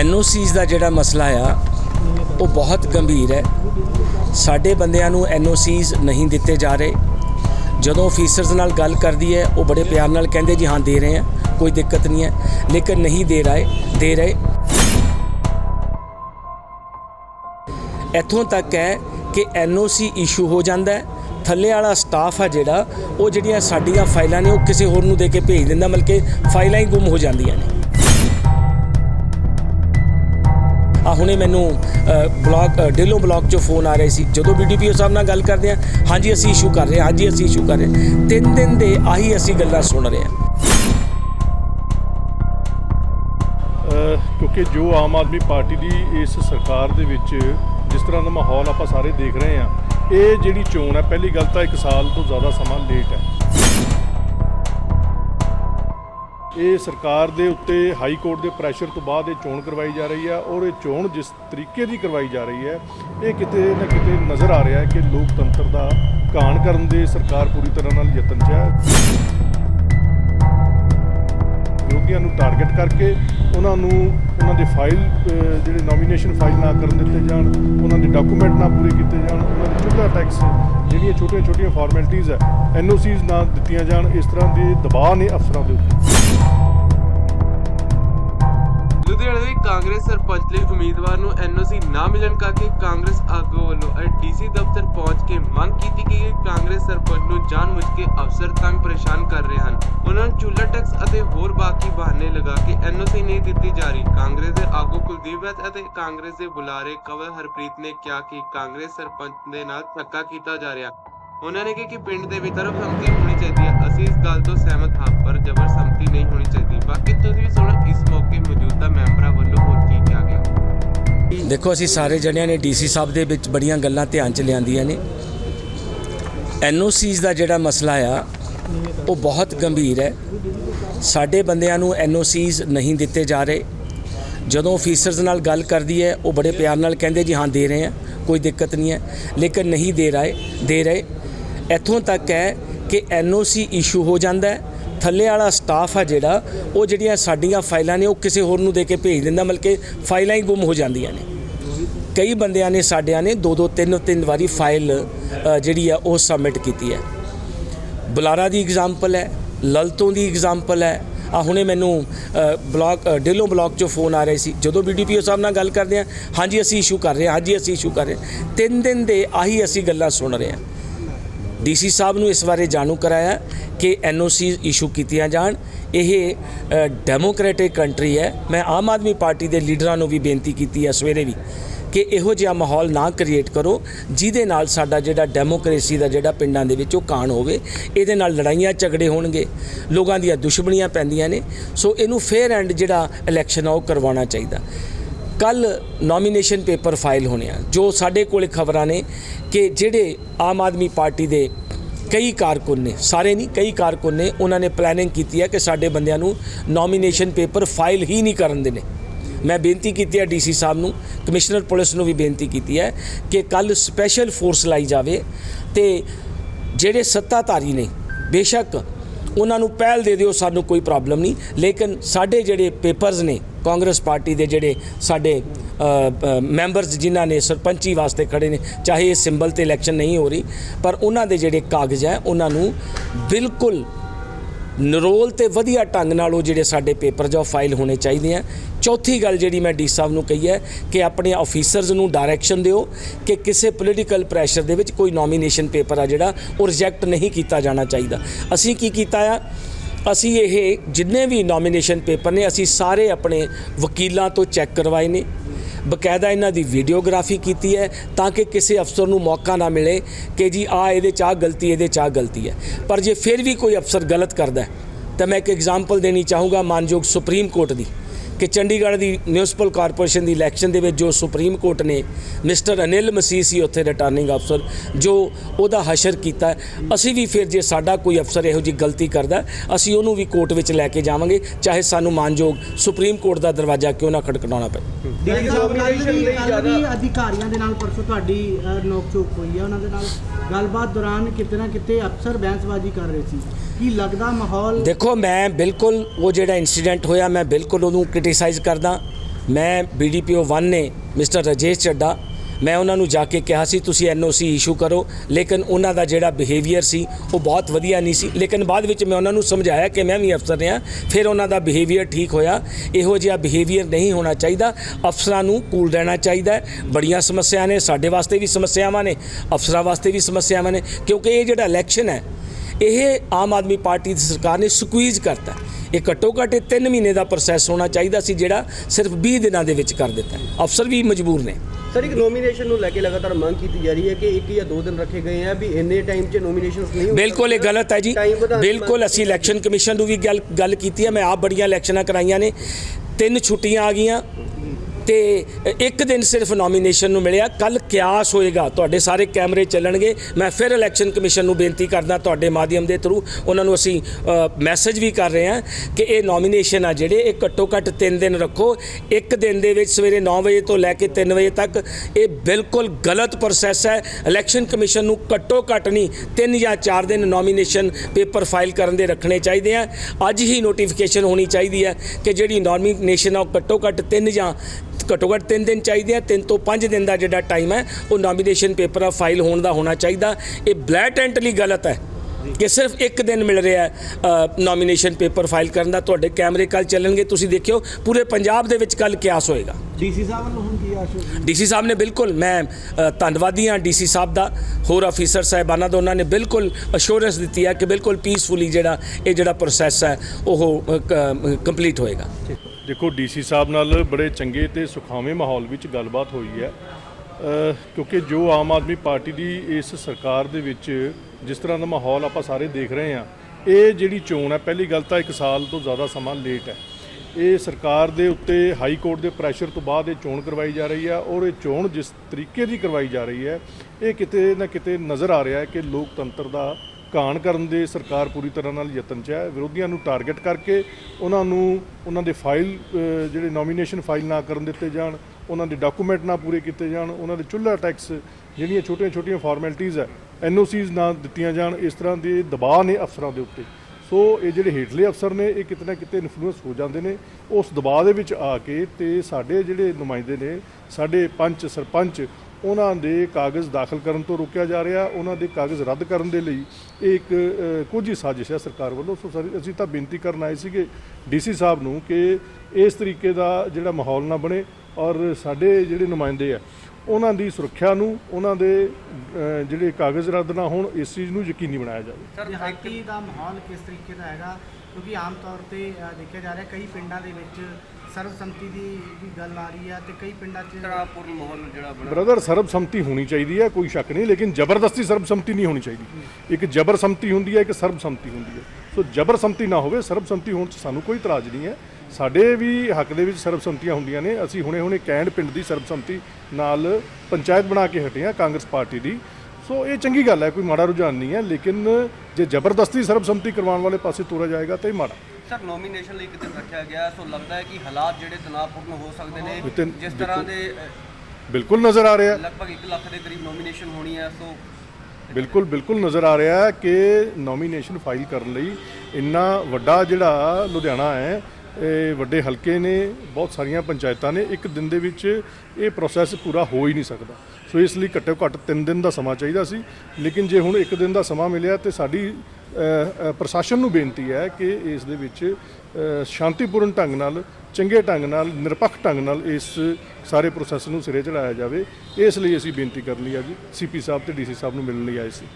NOCs ਦਾ ਜਿਹੜਾ ਮਸਲਾ ਆ, ਉਹ ਬਹੁਤ ਗੰਭੀਰ ਹੈ। ਸਾਡੇ ਬੰਦਿਆਂ ਨੂੰ ਐਨਓਸੀਜ਼ ਨਹੀਂ ਦਿੱਤੇ ਜਾ ਰਹੇ। ਜਦੋਂ ਅਫੀਸਰਸ ਨਾਲ ਗੱਲ ਕਰਦੀ ਹੈ, ਉਹ ਬੜੇ ਪਿਆਰ ਨਾਲ ਕਹਿੰਦੇ, ਜੀ ਹਾਂ, ਦੇ ਰਹੇ ਹਾਂ, ਕੋਈ ਦਿੱਕਤ ਨਹੀਂ ਹੈ। ਲੇਕਿਨ ਨਹੀਂ ਦੇ ਰਹੇ ਦੇ ਰਹੇ। ਇੱਥੋਂ ਤੱਕ ਹੈ ਕਿ ਐਨਓਸੀ ਇਸ਼ੂ ਹੋ ਜਾਂਦਾ ਹੈ। ਥੱਲੇ ਵਾਲਾ ਸਟਾਫ ਆ ਜਿਹੜਾ, ਉਹ ਜਿਹੜੀਆਂ ਸਾਡੀਆਂ ਫਾਈਲਾਂ ਨੇ, ਉਹ ਕਿਸੇ ਹੋਰ ਨੂੰ ਦੇ ਕੇ ਭੇਜ ਦਿੰਦਾ, ਮਤਲਬ ਕਿ ਫਾਈਲਾਂ ਹੀ ਗੁੰਮ ਹੋ ਜਾਂਦੀਆਂ ਨੇ। ਆ ਹੁਣੇ ਮੈਨੂੰ ਬਲਾਕ ਅ, ਡੇਲੋ ਬਲਾਕ ਚੋਂ ਫੋਨ ਆ ਰਹੇ ਸੀ। ਜਦੋਂ ਬੀਡੀਪੀਓ ਸਾਹਿਬ ਨਾਲ ਗੱਲ ਕਰਦੇ ਆ ਹਾਂਜੀ ਅਸੀਂ ਇਸ਼ੂ ਕਰ ਰਹੇ ਹਾਂ ਹਾਂਜੀ ਅਸੀਂ ਇਸ਼ੂ ਕਰ ਰਹੇ ਤਿੰਨ ਦਿਨ ਦੇ ਆਹੀ ਅਸੀਂ ਗੱਲਾਂ ਸੁਣ ਰਹੇ ਹਾਂ। ਕਿਉਂਕਿ ਜੋ ਆਮ ਆਦਮੀ ਪਾਰਟੀ ਦੀ ਇਸ ਸਰਕਾਰ ਦੇ ਵਿੱਚ ਜਿਸ ਤਰ੍ਹਾਂ ਦਾ ਮਾਹੌਲ ਆਪਾਂ ਸਾਰੇ ਦੇਖ ਰਹੇ ਹਾਂ ਇਹ ਜਿਹੜੀ ਚੋਣ ਹੈ ਪਹਿਲੀ ਗੱਲ ਤਾਂ ਇੱਕ ਸਾਲ ਤੋਂ ਜ਼ਿਆਦਾ ਸਮਾਂ ਲੇਟ ਹੈ। ਇਹ ਸਰਕਾਰ ਦੇ ਉੱਤੇ ਹਾਈ ਕੋਰਟ ਦੇ ਪ੍ਰੈਸ਼ਰ ਤੋਂ ਬਾਅਦ ਇਹ ਚੋਣ ਕਰਵਾਈ ਜਾ ਰਹੀ ਹੈ ਔਰ ਇਹ ਚੋਣ ਜਿਸ ਤਰੀਕੇ ਦੀ ਕਰਵਾਈ ਜਾ ਰਹੀ ਹੈ, ਇਹ ਕਿਤੇ ਨਾ ਕਿਤੇ ਨਜ਼ਰ ਆ ਰਿਹਾ ਹੈ ਕਿ ਲੋਕਤੰਤਰ ਦਾ ਘਾਣ ਕਰਨ ਦੇ ਸਰਕਾਰ ਪੂਰੀ ਤਰ੍ਹਾਂ ਨਾਲ ਯਤਨ 'ਚ ਹੈ। ਵਿਰੋਧੀਆਂ ਨੂੰ ਟਾਰਗੇਟ ਕਰਕੇ ਉਹਨਾਂ ਨੂੰ ਉਹਨਾਂ ਦੇ ਫਾਈਲ ਜਿਹੜੇ ਨੋਮੀਨੇਸ਼ਨ ਫਾਈਲ ਨਾ ਕਰਨ ਦਿੱਤੇ ਜਾਣ, ਉਹਨਾਂ ਦੇ ਡਾਕੂਮੈਂਟ ਨਾ ਪੂਰੇ ਕੀਤੇ ਜਾਣ, ਉਹਨਾਂ ਦੇ ਚੁੱਕਾ ਟੈਕਸ ਜਿਹੜੀਆਂ ਛੋਟੀਆਂ ਛੋਟੀਆਂ ਫਾਰਮੈਲਿਟੀਆਂ ਹੈ ਐਨਓਸੀਜ਼ ਨਾ ਦਿੱਤੀਆਂ ਜਾਣ, ਇਸ ਤਰ੍ਹਾਂ ਦੇ ਦਬਾਅ ਨੇ ਅਫਸਰਾਂ ਦੇ ਉੱਤੇ। ਲੁਧਿਆਣਾ ਦੇ ਕਾਂਗਰਸ ਸਰਪੰਚ ਲਈ ਉਮੀਦਵਾਰ ਨੂੰ ਐਨਓਸੀ ਨਾ ਮਿਲਣ ਕਰਕੇ ਕਾਂਗਰਸ ਆਗੂ ਵੱਲੋਂ ਅੱਜ ਡੀਸੀ ਦਫ਼ਤਰ ਪਹੁੰਚ ਕੇ ਮੰਗ ਕੀਤੀ ਗਈ ਕਿ ਕਾਂਗਰਸ ਸਰਪੰਚ ਨੂੰ ਜਾਣਬੁੱਝ ਕੇ ਅਫਸਰ ਤੰਗ ਪਰੇਸ਼ਾਨ ਕਰ ਰਹੇ ਹਨ। ਉਹਨਾਂ ਨੂੰ ਚੁੱਲ੍ਹਾ ਟੈਕਸ ਅਤੇ ਹੋਰ ਬਾਕੀ ਬਹਾਨੇ ਲਗਾ ਕੇ ਐਨਓਸੀ ਨਹੀਂ ਦਿੱਤੀ ਜਾ ਰਹੀ। ਕਾਂਗਰਸ ਦੇ ਆਗੂ ਕੁਲਦੀਪ ਵੈਦ ਅਤੇ ਕਾਂਗਰਸ ਦੇ ਬੁਲਾਰੇ ਕਵਲ ਹਰਪ੍ਰੀਤ ਨੇ ਕਿਹਾ ਕਿ ਕਾਂਗਰਸ ਸਰਪੰਚ ਦੇ ਨਾਲ ਧੱਕਾ ਕੀਤਾ ਜਾ ਰਿਹਾ। ਉਹਨਾਂ ਨੇ ਕਿਹਾ ਕਿ ਪਿੰਡ ਦੇ ਵਿੱਚ ਸਰਬਸੰਮਤੀ ਹੋਣੀ ਚਾਹੀਦੀ ਹੈ। ਅਸੀਂ ਇਸ ਗੱਲ ਤੋਂ ਸਹਿਮਤ ਹਾਂ, ਪਰ ਜ਼ਬਰ ਸੰਮਤੀ ਨਹੀਂ ਹੋਣੀ ਚਾਹੀਦੀ। ਬਾਕੀ ਤੁਸੀਂ ਵੀ ਸੁਣੋ, ਇਸ ਮੌਕੇ ਮੌਜੂਦਾ ਮੈਂਬਰਾਂ ਵੱਲੋਂ ਹੋਰ ਕੀ ਕਿਹਾ ਗਿਆ। ਦੇਖੋ, ਅਸੀਂ ਸਾਰੇ ਜਣਿਆਂ ਨੇ ਡੀਸੀ ਸਾਹਿਬ ਦੇ ਵਿੱਚ ਬੜੀਆਂ ਗੱਲਾਂ ਧਿਆਨ ਚ ਲਿਆਂਦੀਆਂ ਨੇ। ਐਨਓਸੀਜ਼ ਦਾ ਜਿਹੜਾ ਮਸਲਾ ਆ ਉਹ ਬਹੁਤ ਗੰਭੀਰ ਹੈ। ਸਾਡੇ ਬੰਦਿਆਂ ਨੂੰ ਐਨਓਸੀਜ਼ ਨਹੀਂ ਦਿੱਤੇ ਜਾ ਰਹੇ। ਜਦੋਂ ਅਫੀਸਰਸ ਨਾਲ ਗੱਲ ਕਰਦੀ ਹੈ, ਉਹ ਬੜੇ ਪਿਆਰ ਨਾਲ ਕਹਿੰਦੇ, ਜੀ ਹਾਂ, ਦੇ ਰਹੇ ਹਾਂ, ਕੋਈ ਦਿੱਕਤ ਨਹੀਂ ਹੈ। ਲੇਕਿਨ ਨਹੀਂ ਦੇ ਰਹੇ ਦੇ ਰਹੇ। ਇੱਥੋਂ ਤੱਕ ਹੈ ਕਿ ਐਨਓਸੀ ਇਸ਼ੂ ਹੋ ਜਾਂਦਾ ਹੈ। ਥੱਲੇ ਵਾਲਾ ਸਟਾਫ ਆ ਜਿਹੜਾ, ਉਹ ਜਿਹੜੀਆਂ ਸਾਡੀਆਂ ਫਾਈਲਾਂ ਨੇ, ਉਹ ਕਿਸੇ ਹੋਰ ਨੂੰ ਦੇ ਕੇ ਭੇਜ ਦਿੰਦਾ ਬਲਕਿ ਫਾਈਲਾਂ ਹੀ ਗੁੰਮ ਹੋ ਜਾਂਦੀਆਂ ਨੇ। ਕਈ ਬੰਦਿਆਂ ਨੇ, ਸਾਡਿਆਂ ਨੇ ਦੋ ਦੋ ਤਿੰਨ ਤਿੰਨ ਵਾਰੀ ਫਾਈਲ ਜਿਹੜੀ ਆ, ਉਹ ਸਬਮਿਟ ਕੀਤੀ ਹੈ। ਬੁਲਾਰਾ ਦੀ ਐਗਜ਼ਾਮਪਲ ਹੈ ਲਲਤੋਂ ਦੀ ਐਗਜ਼ਾਮਪਲ ਹੈ। ਆ ਹੁਣੇ ਮੈਨੂੰ ਅ, ਡੇਲੋਂ ਅ, ਚੋਂ ਫੋਨ ਆ ਰਹੇ ਸੀ। ਜਦੋਂ ਬੀਡੀਪੀਓ ਸਾਹਿਬ ਨਾਲ ਗੱਲ ਕਰਦੇ ਆ ਹਾਂਜੀ ਅਸੀਂ ਇਸ਼ੂ ਕਰ ਰਹੇ ਹਾਂ ਹਾਂਜੀ ਅਸੀਂ ਇਸ਼ੂ ਕਰ ਰਹੇ ਹਾਂ। ਤਿੰਨ ਦਿਨ ਦੇ ਆਹੀ ਅਸੀਂ ਗੱਲਾਂ ਸੁਣ ਰਹੇ ਹਾਂ। ਡੀਸੀ ਸਾਹਿਬ ਨੂੰ ਇਸ ਬਾਰੇ ਜਾਣੂ ਕਰਾਇਆ ਕਿ ਐਨਓਸੀ ਇਸ਼ੂ ਕੀਤੀਆਂ ਜਾਣ। ਇਹ ਡੈਮੋਕ੍ਰੈਟਿਕ ਕੰਟਰੀ ਹੈ। ਮੈਂ ਆਮ ਆਦਮੀ ਪਾਰਟੀ ਦੇ ਲੀਡਰਾਂ ਨੂੰ ਵੀ ਬੇਨਤੀ ਕੀਤੀ ਹੈ ਸਵੇਰੇ ਵੀ। ਕਿ ਇਹੋ ਜਿਹਾ ਮਾਹੌਲ ਨਾ ਕ੍ਰੀਏਟ ਕਰੋ, ਜਿਹਦੇ ਨਾਲ ਸਾਡਾ ਜਿਹੜਾ ਡੈਮੋਕ੍ਰੇਸੀ ਦਾ ਜਿਹੜਾ ਪਿੰਡਾਂ ਦੇ ਵਿੱਚ ਉਹ ਕਾਣ ਹੋਵੇ, ਇਹਦੇ ਨਾਲ ਲੜਾਈਆਂ ਝਗੜੇ ਹੋਣਗੇ, ਲੋਕਾਂ ਦੀਆਂ ਦੁਸ਼ਮਣੀਆਂ ਪੈਂਦੀਆਂ ਨੇ, ਸੋ ਇਹਨੂੰ ਫੇਅਰ ਐਂਡ ਜਿਹੜਾ ਇਲੈਕਸ਼ਨ ਆ ਉਹ ਕਰਵਾਉਣਾ ਚਾਹੀਦਾ। ਕੱਲ ਨੋਮੀਨੇਸ਼ਨ ਪੇਪਰ ਫਾਈਲ ਹੋਣੇ ਆ, ਜੋ ਸਾਡੇ ਕੋਲ ਖਬਰਾਂ ਨੇ ਕਿ ਜਿਹੜੇ ਆਮ ਆਦਮੀ ਪਾਰਟੀ ਦੇ ਕਈ ਕਾਰਕੁਨ ਨੇ, ਸਾਰੇ ਨਹੀਂ, ਕਈ ਕਾਰਕੁਨ ਨੇ, ਉਹਨਾਂ ਨੇ ਪਲੈਨਿੰਗ ਕੀਤੀ ਹੈ ਕਿ ਸਾਡੇ ਬੰਦਿਆਂ ਨੂੰ ਨੋਮੀਨੇਸ਼ਨ ਪੇਪਰ ਫਾਈਲ ਹੀ ਨਹੀਂ ਕਰਨ ਦੇਣੇ। ਮੈਂ ਬੇਨਤੀ ਕੀਤੀ ਹੈ ਡੀਸੀ ਸਾਹਿਬ ਨੂੰ, ਕਮਿਸ਼ਨਰ ਪੁਲਿਸ ਨੂੰ ਵੀ ਬੇਨਤੀ ਕੀਤੀ ਹੈ ਕਿ ਕੱਲ ਸਪੈਸ਼ਲ ਫੋਰਸ ਲਾਈ ਜਾਵੇ ਤੇ ਜਿਹੜੇ ਸੱਤਾਧਾਰੀ ਨੇ, ਬੇਸ਼ੱਕ ਉਹਨਾਂ ਨੂੰ ਪਹਿਲ ਦੇ ਦਿਓ, ਸਾਨੂੰ ਕੋਈ ਪ੍ਰੋਬਲਮ ਨਹੀਂ। ਲੇਕਿਨ ਸਾਡੇ ਜਿਹੜੇ ਪੇਪਰਸ ਨੇ, ਕਾਂਗਰਸ ਪਾਰਟੀ ਦੇ ਜਿਹੜੇ ਸਾਡੇ ਮੈਂਬਰਸ ਜਿਨ੍ਹਾਂ ਨੇ ਸਰਪੰਚੀ ਵਾਸਤੇ ਖੜੇ ਨੇ, ਚਾਹੇ ਇਹ ਸਿੰਬਲ ਤੇ ਇਲੈਕਸ਼ਨ ਨਹੀਂ ਹੋ ਰਹੀ, ਪਰ ਉਹਨਾਂ ਦੇ ਜਿਹੜੇ ਕਾਗਜ਼ ਹੈ, ਉਹਨਾਂ ਨੂੰ ਬਿਲਕੁਲ ਨਰੋਲ ਤੇ ਵਧੀਆ ਢੰਗ ਨਾਲ ਉਹ ਜਿਹੜੇ ਸਾਡੇ ਪੇਪਰ ਜੋ ਫਾਈਲ ਹੋਣੇ ਚਾਹੀਦੇ ਆ। ਚੌਥੀ ਗੱਲ ਜਿਹੜੀ ਮੈਂ ਡੀ ਸਾਹਿਬ ਨੂੰ ਕਹੀ ਹੈ ਕਿ ਆਪਣੇ ਆਫੀਸਰਸ ਨੂੰ ਡਾਇਰੈਕਸ਼ਨ ਦਿਓ ਕਿ ਕਿਸੇ ਪੋਲੀਟੀਕਲ ਪ੍ਰੈਸ਼ਰ ਦੇ ਵਿੱਚ ਕੋਈ ਨੋਮੀਨੇਸ਼ਨ ਪੇਪਰ ਆ ਜਿਹੜਾ ਉਹ ਰਿਜੈਕਟ ਨਹੀਂ ਕੀਤਾ ਜਾਣਾ ਚਾਹੀਦਾ। ਅਸੀਂ ਕੀ ਕੀਤਾ ਆ? ਅਸੀਂ ਇਹ ਜਿੰਨੇ ਵੀ ਨੋਮੀਨੇਸ਼ਨ ਪੇਪਰ ਨੇ, ਅਸੀਂ ਸਾਰੇ ਆਪਣੇ ਵਕੀਲਾਂ ਤੋਂ ਚੈੱਕ ਕਰਵਾਏ ਨੇ। ਬਕਾਇਦਾ ਇਹਨਾਂ ਦੀ ਵੀਡੀਓਗ੍ਰਾਫੀ ਕੀਤੀ ਹੈ ਤਾਂ ਕਿ ਕਿਸੇ ਅਫਸਰ ਨੂੰ ਮੌਕਾ ਨਾ ਮਿਲੇ ਕਿ ਜੀ ਆ ਇਹਦੇ ਚ ਆ ਗਲਤੀ, ਇਹਦੇ ਚ ਆ ਗਲਤੀ ਹੈ। ਪਰ ਜੇ ਫਿਰ ਵੀ ਕੋਈ ਅਫਸਰ ਗਲਤ ਕਰਦਾ ਤਾਂ ਮੈਂ ਇੱਕ ਐਗਜ਼ਾਮਪਲ ਦੇਣੀ ਚਾਹੂੰਗਾ ਮਾਨਯੋਗ ਸੁਪਰੀਮ ਕੋਰਟ ਦੀ। ਕਿ ਚੰਡੀਗੜ੍ਹ ਦੀ ਮਿਊਨਿਸਪਲ ਕਾਰਪੋਰੇਸ਼ਨ ਦੀ ਇਲੈਕਸ਼ਨ ਦੇ ਵਿੱਚ ਜੋ ਸੁਪਰੀਮ ਕੋਰਟ ਨੇ ਮਿਸਟਰ ਅਨਿਲ ਮਸੀਹ ਸੀ ਉੱਥੇ ਰਿਟਰਨਿੰਗ ਅਫਸਰ ਜੋ ਉਹਦਾ ਹਸ਼ਰ ਕੀਤਾ ਅਸੀਂ ਵੀ ਫਿਰ ਜੇ ਸਾਡਾ ਕੋਈ ਅਫਸਰ ਇਹੋ ਜੀ ਗਲਤੀ ਕਰਦਾ ਅਸੀਂ ਉਹਨੂੰ ਵੀ ਕੋਰਟ ਵਿੱਚ ਲੈ ਕੇ ਜਾਵਾਂਗੇ ਚਾਹੇ ਸਾਨੂੰ ਮਾਨਯੋਗ ਸੁਪਰੀਮ ਕੋਰਟ ਦਾ ਦਰਵਾਜ਼ਾ ਕਿਉਂ ਨਾ ਖੜਕਣਾਉਣਾ ਪਏ ਡੀਸੀ ਸਾਹਿਬ ਕੱਲ ਵੀ ਕੱਲ ਵੀ ਅਧਿਕਾਰੀਆਂ ਦੇ ਨਾਲ ਪਰਸੋਂ ਤੁਹਾਡੀ ਅ, ਨੋਕ ਝੋਕ ਹੋਈ ਹੈ ਉਹਨਾਂ ਦੇ ਨਾਲ ਗੱਲਬਾਤ ਦੌਰਾਨ ਕਿਤੇ ਨਾ ਕਿਤੇ ਅਫਸਰ ਬਹਿਸਬਾਜ਼ੀ ਕਰ ਰਹੇ ਸੀ। ਕੀ ਲੱਗਦਾ ਮਾਹੌਲ? ਦੇਖੋ, ਮੈਂ ਬਿਲਕੁਲ ਉਹ ਜਿਹੜਾ ਇਨਸੀਡੈਂਟ ਹੋਇਆ, ਮੈਂ ਬਿਲਕੁਲ ਉਹਨੂੰ ਕ੍ਰਿਟਿਸਾਈਜ਼ ਕਰਦਾ। ਮੈਂ ਬੀਡੀਪੀਓ 1 ਨੇ ਮਿਸਟਰ ਰਾਜੇਸ਼ ਚੱਡਾ ਮੈਂ ਉਹਨਾਂ ਨੂੰ ਜਾ ਕੇ ਕਿਹਾ ਸੀ, ਤੁਸੀਂ ਐਨਓਸੀ ਇਸ਼ੂ ਕਰੋ। ਲੇਕਿਨ ਉਹਨਾਂ ਦਾ ਜਿਹੜਾ ਬਿਹੇਵੀਅਰ ਸੀ, ਉਹ ਬਹੁਤ ਵਧੀਆ ਨਹੀਂ ਸੀ। ਲੇਕਿਨ ਬਾਅਦ ਵਿੱਚ ਮੈਂ ਉਹਨਾਂ ਨੂੰ ਸਮਝਾਇਆ ਕਿ ਮੈਂ ਵੀ ਅਫਸਰ ਰਿਹਾ। ਫਿਰ ਉਹਨਾਂ ਦਾ ਬਿਹੇਵੀਅਰ ਠੀਕ ਹੋਇਆ। ਇਹੋ ਜਿਹਾ ਬਿਹੇਵੀਅਰ ਨਹੀਂ ਹੋਣਾ ਚਾਹੀਦਾ। ਅਫਸਰਾਂ ਨੂੰ ਕੂਲ ਰਹਿਣਾ ਚਾਹੀਦਾ ਹੈ। ਬੜੀਆਂ ਸਮੱਸਿਆ ਨੇ। ਸਾਡੇ ਵਾਸਤੇ ਵੀ ਸਮੱਸਿਆਵਾਂ ਨੇ। ਅਫਸਰਾਂ ਵਾਸਤੇ ਵੀ ਸਮੱਸਿਆਵਾਂ ਨੇ। ਕਿਉਂਕਿ ਇਹ ਜਿਹੜਾ ਇਲੈਕਸ਼ਨ ਹੈ ਇਹ ਆਮ ਆਦਮੀ ਪਾਰਟੀ ਦੀ ਸਰਕਾਰ ਨੇ ਸਕੁਈਜ਼ ਕਰਤਾ ਇਹ ਘੱਟੋ ਘੱਟ 3 ਮਹੀਨੇ ਦਾ ਪ੍ਰੋਸੈਸ ਹੋਣਾ ਚਾਹੀਦਾ ਸੀ ਜਿਹੜਾ ਸਿਰਫ 20 ਦਿਨਾਂ ਦੇ ਵਿੱਚ ਕਰ ਦਿੱਤਾ। ਅਫਸਰ ਵੀ ਮਜਬੂਰ ਨੇ। ਸਰ ਇੱਕ ਨੋਮੀਨੇਸ਼ਨ ਨੂੰ ਲੈ ਕੇ ਲਗਾਤਾਰ ਮੰਗ ਕੀਤੀ ਜਾ ਰਹੀ ਹੈ ਕਿ ਇੱਕ ਜਾਂ ਦੋ ਦਿਨ ਰੱਖੇ ਗਏ ਆ ਵੀ ਇੰਨੇ ਟਾਈਮ 'ਚ ਨੋਮੀਨੇਸ਼ਨਸ ਨਹੀਂ ਬਿਲਕੁਲ ਇਹ ਗਲਤ ਹੈ ਜੀ। ਬਿਲਕੁਲ ਅਸੀਂ ਇਲੈਕਸ਼ਨ ਕਮਿਸ਼ਨ ਨੂੰ ਵੀ ਗੱਲ ਗੱਲ ਕੀਤੀ ਹੈ। ਮੈਂ ਆਪ ਬੜੀਆਂ ਇਲੈਕਸ਼ਨਾਂ ਕਰਾਈਆਂ ਨੇ। ਤਿੰਨ ਛੁੱਟੀਆਂ ਆ ਗਈਆਂ। ਤੇ ਇੱਕ ਦਿਨ ਸਿਰਫ ਨੋਮੀਨੇਸ਼ਨ ਨੂੰ ਮਿਲਿਆ। ਕੱਲ ਕਿਆਸ ਹੋਏਗਾ। ਤੁਹਾਡੇ ਸਾਰੇ ਕੈਮਰੇ ਚੱਲਣਗੇ। ਮੈਂ ਫਿਰ ਇਲੈਕਸ਼ਨ ਕਮਿਸ਼ਨ ਨੂੰ ਬੇਨਤੀ ਕਰਦਾ ਤੁਹਾਡੇ ਮਾਧਿਅਮ ਦੇ ਥਰੂ ਉਹਨਾਂ ਨੂੰ ਅਸੀਂ ਮੈਸੇਜ ਵੀ ਕਰ ਰਹੇ ਹਾਂ ਕਿ ਇਹ ਨੋਮੀਨੇਸ਼ਨ ਆ ਜਿਹੜੇ, ਇਹ ਘੱਟੋ ਘੱਟ 3 ਦਿਨ ਰੱਖੋ। ਇੱਕ ਦਿਨ ਦੇ ਵਿੱਚ ਸਵੇਰੇ 9 ਵਜੇ ਤੋਂ ਲੈ ਕੇ 3 ਵਜੇ ਤੱਕ ਇਹ ਬਿਲਕੁਲ ਗਲਤ ਪ੍ਰੋਸੈਸ ਹੈ। ਇਲੈਕਸ਼ਨ ਕਮਿਸ਼ਨ ਨੂੰ ਘੱਟੋ ਘੱਟ ਨਹੀਂ 3 ਜਾਂ 4 ਦਿਨ ਨੋਮੀਨੇਸ਼ਨ ਪੇਪਰ ਫਾਈਲ ਕਰਨ ਦੇ ਰੱਖਣੇ ਚਾਹੀਦੇ ਆ। ਅੱਜ ਹੀ ਨੋਟੀਫਿਕੇਸ਼ਨ ਹੋਣੀ ਚਾਹੀਦੀ ਹੈ ਕਿ ਜਿਹੜੀ ਨੋਮੀਨੇਸ਼ਨ ਆ ਉਹ ਘੱਟੋ ਘੱਟ 3 ਜਾਂ ਘੱਟੋ ਘੱਟ 3 ਦਿਨ ਚਾਹੀਦੇ ਆ 3 ਤੋਂ 5 ਦਿਨ ਦਾ ਜਿਹੜਾ ਟਾਈਮ ਹੈ ਉਹ ਨੋਮੀਨੇਸ਼ਨ ਪੇਪਰ ਆ ਫਾਈਲ ਹੋਣ ਦਾ ਹੋਣਾ ਚਾਹੀਦਾ। ਇਹ ਬਲੈਟੈਂਟਲੀ ਗਲਤ ਹੈ ਕਿ ਸਿਰਫ ਇੱਕ ਦਿਨ ਮਿਲ ਰਿਹਾ ਹੈ ਨੋਮੀਨੇਸ਼ਨ ਪੇਪਰ ਫਾਈਲ ਕਰਨ ਦਾ। ਤੁਹਾਡੇ ਕੈਮਰੇ ਕੱਲ ਚੱਲਣਗੇ ਤੁਸੀਂ ਦੇਖਿਓ ਪੂਰੇ ਪੰਜਾਬ ਦੇ ਵਿੱਚ ਕੱਲ ਕਿਆਸ ਹੋਏਗਾ। ਡੀਸੀ ਸਾਹਿਬ ਵੱਲੋਂ ਹੁਣ ਕੀ ਆਸ਼ੂ ਡੀਸੀ ਸਾਹਿਬ ਨੇ ਬਿਲਕੁਲ ਮੈਂ ਧੰਨਵਾਦੀ ਹਾਂ ਡੀਸੀ ਸਾਹਿਬ ਦਾ। ਹੋਰ ਅਫੀਸਰ ਸਾਹਿਬਾਨਾਂ ਦਾ ਉਹਨਾਂ ਨੇ ਬਿਲਕੁਲ ਅਸ਼ੋਰੈਂਸ ਦਿੱਤੀ ਹੈ ਕਿ ਬਿਲਕੁਲ ਪੀਸਫੁਲੀ ਜਿਹੜਾ ਇਹ ਜਿਹੜਾ ਪ੍ਰੋਸੈਸ ਹੈ ਉਹ ਕੰਪਲੀਟ ਹੋਏਗਾ। ਦੇਖੋ ਡੀਸੀ ਸਾਹਿਬ ਨਾਲ ਬੜੇ ਚੰਗੇ ਤੇ ਸੁਖਾਵੇਂ ਮਾਹੌਲ ਵਿੱਚ ਗੱਲਬਾਤ ਹੋਈ ਹੈ। ਕਿਉਂਕਿ ਜੋ ਆਮ ਆਦਮੀ ਪਾਰਟੀ ਦੀ ਇਸ ਸਰਕਾਰ ਦੇ ਵਿੱਚ ਜਿਸ ਤਰ੍ਹਾਂ ਦਾ ਮਾਹੌਲ ਆਪਾਂ ਸਾਰੇ ਦੇਖ ਰਹੇ ਹਾਂ, ਇਹ ਜਿਹੜੀ ਚੋਣ ਹੈ, ਪਹਿਲੀ ਗੱਲ ਤਾਂ ਇੱਕ ਸਾਲ ਤੋਂ ਜ਼ਿਆਦਾ ਸਮਾਂ ਲੇਟ ਹੈ। ਇਹ ਸਰਕਾਰ ਦੇ ਉੱਤੇ ਹਾਈ ਕੋਰਟ ਦੇ ਪ੍ਰੈਸ਼ਰ ਤੋਂ ਬਾਅਦ ਇਹ ਚੋਣ ਕਰਵਾਈ ਜਾ ਰਹੀ ਹੈ ਔਰ ਇਹ ਚੋਣ ਜਿਸ ਤਰੀਕੇ ਦੀ ਕਰਵਾਈ ਜਾ ਰਹੀ ਹੈ, ਇਹ ਕਿਤੇ ਨਾ ਕਿਤੇ ਨਜ਼ਰ ਆ ਰਿਹਾ ਹੈ ਕਿ ਲੋਕਤੰਤਰ ਦਾ ਘਾਣ ਕਰਨ ਦੇ ਸਰਕਾਰ ਪੂਰੀ ਤਰ੍ਹਾਂ ਨਾਲ ਯਤਨ 'ਚ ਹੈ। ਵਿਰੋਧੀਆਂ ਨੂੰ ਟਾਰਗੇਟ ਕਰਕੇ ਉਹਨਾਂ ਨੂੰ, ਉਹਨਾਂ ਦੇ ਫਾਈਲ ਜਿਹੜੇ ਨੋਮੀਨੇਸ਼ਨ ਫਾਈਲ ਨਾ ਕਰਨ ਦਿੱਤੇ ਜਾਣ, ਉਹਨਾਂ ਦੇ ਡਾਕੂਮੈਂਟ ਨਾ ਪੂਰੇ ਕੀਤੇ ਜਾਣ, ਉਹਨਾਂ ਦੇ ਚੁੱਲ੍ਹਾ ਟੈਕਸ ਜਿਹੜੀਆਂ ਛੋਟੀਆਂ-ਛੋਟੀਆਂ ਫਾਰਮੈਲਿਟੀਆਂ ਹੈ ਐਨਓਸੀਜ਼ ਨਾ ਦਿੱਤੀਆਂ ਜਾਣ, ਇਸ ਤਰ੍ਹਾਂ ਦੇ ਦਬਾਅ ਨੇ ਅਫਸਰਾਂ ਦੇ ਉੱਤੇ। ਸੋ ਇਹ ਜਿਹੜੇ ਹੇਠਲੇ ਅਫਸਰ ਨੇ, ਇਹ ਕਿਤੇ ਨਾ ਕਿਤੇ ਇਨਫਲੂਐਂਸ ਹੋ ਜਾਂਦੇ ਨੇ। ਉਸ ਦਬਾਅ ਦੇ ਵਿੱਚ ਆ ਕੇ ਤੇ ਸਾਡੇ ਜਿਹੜੇ ਨੁਮਾਇੰਦੇ ਨੇ, ਸਾਡੇ ਪੰਚ, ਸਰਪੰਚ ਉਹਨਾਂ ਦੇ ਕਾਗਜ਼ ਦਾਖਲ ਕਰਨ ਤੋਂ ਰੋਕਿਆ ਜਾ ਰਿਹਾ ਉਹਨਾਂ ਦੇ ਕਾਗਜ਼ ਰੱਦ ਕਰਨ ਦੇ ਲਈ ਇਹ ਇੱਕ ਕੋਝੀ ਸਾਜ਼ਿਸ਼ ਹੈ ਸਰਕਾਰ ਵੱਲੋਂ। ਸੋ ਸਾਰੀ- ਅਸੀਂ ਤਾਂ ਬੇਨਤੀ ਕਰਨ ਆਏ ਸੀਗੇ ਡੀਸੀ ਸਾਹਿਬ ਨੂੰ ਕਿ ਇਸ ਤਰੀਕੇ ਦਾ ਜਿਹੜਾ ਮਾਹੌਲ ਨਾ ਬਣੇ ਔਰ ਸਾਡੇ ਜਿਹੜੇ ਨੁਮਾਇੰਦੇ ਆ ਉਹਨਾਂ ਦੀ ਸੁਰੱਖਿਆ ਨੂੰ ਉਹਨਾਂ ਦੇ ਜਿਹੜੇ ਕਾਗਜ਼ ਰੱਦ ਨਾ ਹੋਣ ਇਸ ਚੀਜ਼ ਨੂੰ ਯਕੀਨੀ ਬਣਾਇਆ ਜਾਵੇ। ਦਿਹਾਤੀ ਦਾ ਮਾਹੌਲ ਕਿਸ ਤਰੀਕੇ ਦਾ ਹੈਗਾ ਕਿਉਂਕਿ ਆਮ ਤੌਰ ਤੇ ਦੇਖਿਆ ਜਾ ਰਿਹਾ ਕਈ ਪਿੰਡਾਂ ਦੇ ਵਿੱਚ ਸਰਬਸੰਮਤੀ ਦੀ ਵੀ ਗੱਲ ਆ ਰਹੀ ਹੈ ਤੇ ਕਈ ਪਿੰਡਾਂ 'ਚ ਤਣਾਅਪੂਰਨ ਮਾਹੌਲ ਜਿਹੜਾ ਬਣਾ ਬ੍ਰਦਰ ਸਰਬਸੰਮਤੀ ਹੋਣੀ ਚਾਹੀਦੀ ਹੈ ਕੋਈ ਸ਼ੱਕ ਨਹੀਂ ਲੇਕਿਨ ਜ਼ਬਰਦਸਤੀ ਸਰਬਸੰਮਤੀ ਨਹੀਂ ਹੋਣੀ ਚਾਹੀਦੀ। ਇੱਕ ਜ਼ਬਰਸੰਮਤੀ ਹੁੰਦੀ ਹੈ ਇੱਕ ਸਰਬਸੰਮਤੀ ਹੁੰਦੀ ਹੈ। ਸੋ ਜ਼ਬਰਸੰਮਤੀ ਨਾ ਹੋਵੇ ਸਰਬਸੰਮਤੀ ਹੋਣ 'ਚ ਸਾਨੂੰ ਕੋਈ ਇਤਰਾਜ਼ ਨਹੀਂ ਹੈ। ਸਾਡੇ ਵੀ ਹੱਕ ਦੇ ਵਿੱਚ ਸਰਬਸੰਮਤੀਆਂ ਹੁੰਦੀਆਂ ਨੇ। ਅਸੀਂ ਹੁਣੇ-ਹੁਣੇ ਕੈਂਡ ਪਿੰਡ ਦੀ ਸਰਬਸੰਮਤੀ ਨਾਲ ਪੰਚਾਇਤ ਬਣਾ ਕੇ ਹਟੇ ਹਾਂ ਕਾਂਗਰਸ ਪਾਰਟੀ ਦੀ। ਸੋ ਇਹ ਚੰਗੀ ਗੱਲ ਹੈ ਕੋਈ ਮਾੜਾ ਰੁਝਾਨ ਨਹੀਂ ਹੈ ਲੇਕਿਨ ਜੇ ਜ਼ਬਰਦਸਤੀ ਸਰਬਸੰਮਤੀ ਕਰਵਾਉਣ ਵਾਲੇ ਪਾਸੇ ਤੋਰਿਆ ਜਾਏਗਾ ਤਾਂ ਇਹ ਮਾੜਾ। ਸਰ ਨੋਮੀਨੇਸ਼ਨ ਲਈ ਦਿਨ ਰੱਖਿਆ ਗਿਆ। ਸੋ ਲੱਗਦਾ ਹੈ ਕਿ ਹਾਲਾਤ ਜਿਹੜੇ ਤਣਾਅਪੂਰਨ ਹੋ ਸਕਦੇ ਨੇ ਜਿਸ ਤਰ੍ਹਾਂ ਦੇ ਬਿਲਕੁਲ ਨਜ਼ਰ ਆ ਰਿਹਾ। ਹੈ ਲਗਭਗ 1 ਲੱਖ ਦੇ ਕਰੀਬ ਨੋਮੀਨੇਸ਼ਨ ਹੋਣੀ ਹੈ ਸੋ ਬਿਲਕੁਲ ਬਿਲਕੁਲ ਨਜ਼ਰ ਆ ਰਿਹਾ ਹੈ ਕਿ ਨੋਮੀਨੇਸ਼ਨ ਫਾਈਲ ਕਰਨ ਲਈ ਇੰਨਾ ਵੱਡਾ ਜਿਹੜਾ ਲੁਧਿਆਣਾ ਹੈ ਇਹ ਵੱਡੇ ਹਲਕੇ ਨੇ, ਬਹੁਤ ਸਾਰੀਆਂ ਪੰਚਾਇਤਾਂ ਨੇ, ਇੱਕ ਦਿਨ ਦੇ ਵਿੱਚ ਇਹ ਪ੍ਰੋਸੈਸ ਪੂਰਾ ਹੋ ਹੀ ਨਹੀਂ ਸਕਦਾ। ਸੋ ਇਸ ਲਈ ਘੱਟੋ ਘੱਟ 3 ਦਿਨ ਦਾ ਸਮਾਂ ਚਾਹੀਦਾ ਸੀ। ਲੇਕਿਨ ਜੇ ਹੁਣ ਇੱਕ ਦਿਨ ਦਾ ਸਮਾਂ ਮਿਲਿਆ ਤੇ ਸਾਡੀ ਪ੍ਰਸ਼ਾਸਨ ਨੂੰ ਬੇਨਤੀ ਹੈ ਕਿ ਇਸ ਦੇ ਵਿੱਚ ਸ਼ਾਂਤੀਪੂਰਨ ਢੰਗ ਨਾਲ, ਚੰਗੇ ਢੰਗ ਨਾਲ, ਨਿਰਪੱਖ ਢੰਗ ਨਾਲ ਇਸ ਸਾਰੇ ਪ੍ਰੋਸੈਸ ਨੂੰ ਸਿਰੇ ਚੜਾਇਆ ਜਾਵੇ। ਇਸ ਲਈ ਅਸੀਂ ਬੇਨਤੀ ਕਰਨ ਲਈ ਅੱਜ ਸੀਪੀ ਸਾਹਿਬ ਤੇ ਡੀਸੀ ਸਾਹਿਬ ਨੂੰ ਮਿਲਣ ਲਈ ਆਏ ਸੀ।